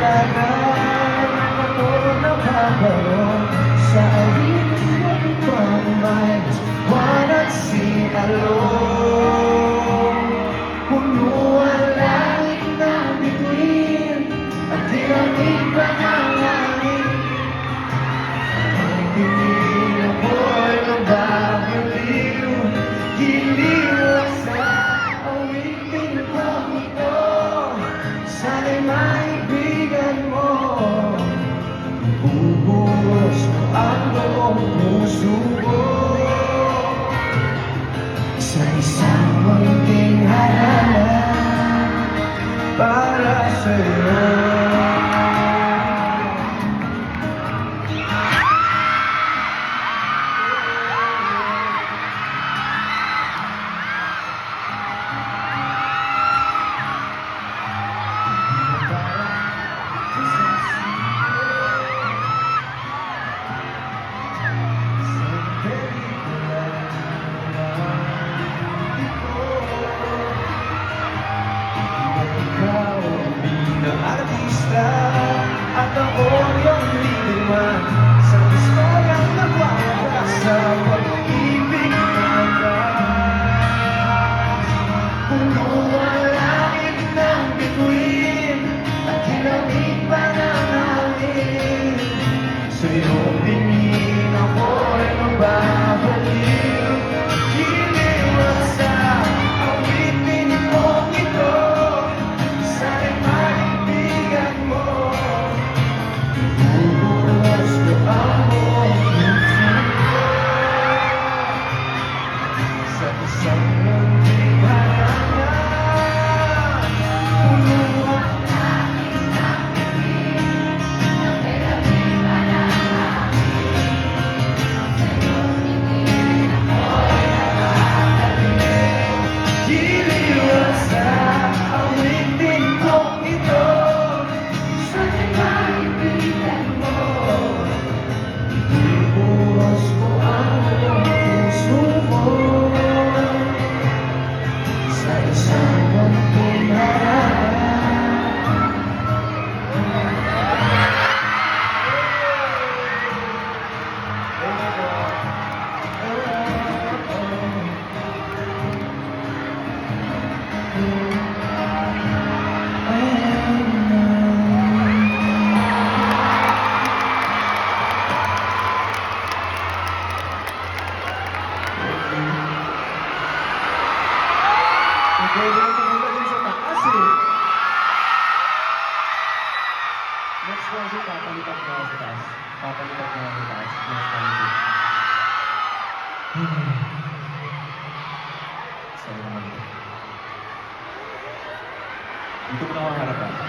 Thank you. Next project, papalitan ko sa taas. Papalitan ko sa taas. Next project. Sayang naman. Dito ko na ako harap